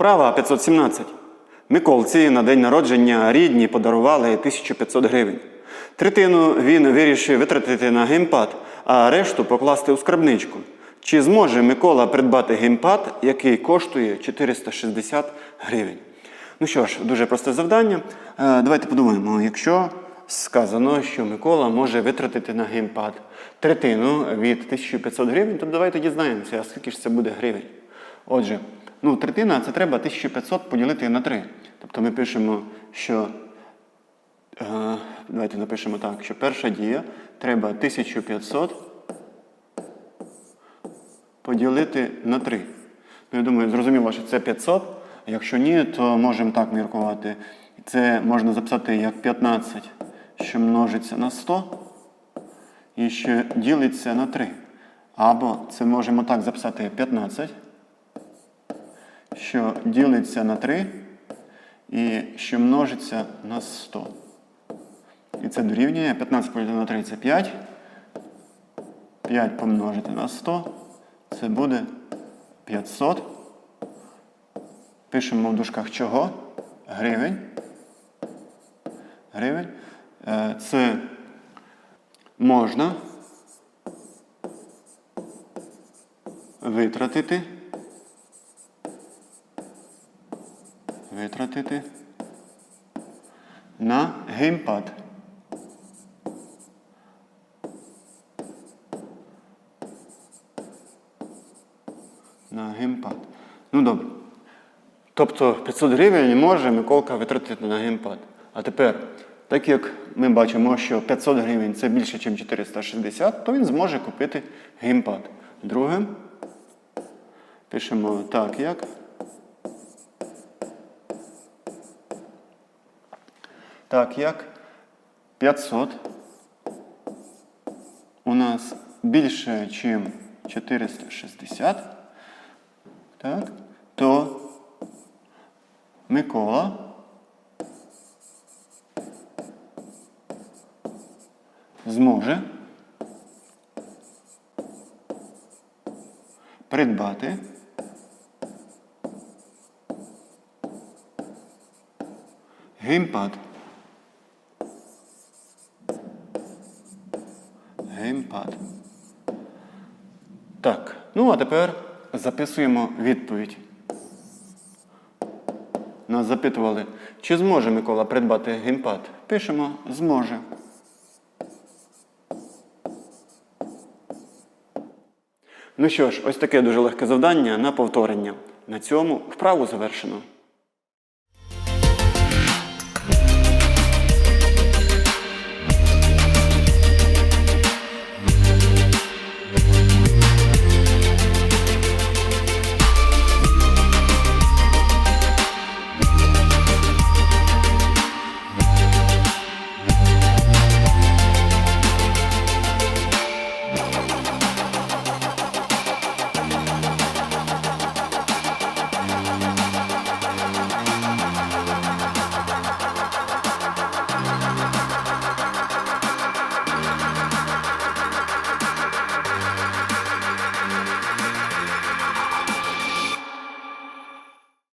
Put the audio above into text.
Вправа 517. Миколці на день народження рідні подарували 1500 гривень. Третину він вирішив витратити на геймпад, а решту покласти у скарбничку. Чи зможе Микола придбати геймпад, який коштує 460 гривень? Ну що ж, дуже просте завдання. Е, Давайте подумаємо, якщо сказано, що Микола може витратити на геймпад третину від 1500 гривень, то давайте дізнаємося, скільки ж це буде гривень. Отже, ну, третина це треба 1500 поділити на 3. Тобто ми пишемо, що е, давайте напишемо так, що перша дія треба 1500 поділити на 3. Ну, я думаю, зрозуміло, що це 500. А якщо ні, то можемо так міркувати. Це можна записати як 15, що множиться на 100 і що ділиться на 3. Або це можемо так записати 15, що ділиться на 3 і що множиться на 100. І це дорівнює 15 поділити на 3 це 5. 5 помножити на 100. Це буде 500. Пишемо в дужках чого? Гривень. Гривень. Е, Це можна витратити. Витратити на геймпад. На геймпад. Ну добре. Тобто 500 гривень може Миколка витратити на геймпад. А тепер, так як ми бачимо, що 500 гривень це більше, ніж 460, то він зможе купити геймпад. Друге, пишемо так, як. Так, як? 500 у нас більше, ніж 460, так, то Микола. Зможе придбати геймпад. Геймпад. Так, ну а тепер записуємо відповідь. Нас запитували, чи зможе Микола придбати геймпад. Пишемо зможе. Ну що ж, ось таке дуже легке завдання на повторення. На цьому вправу завершено.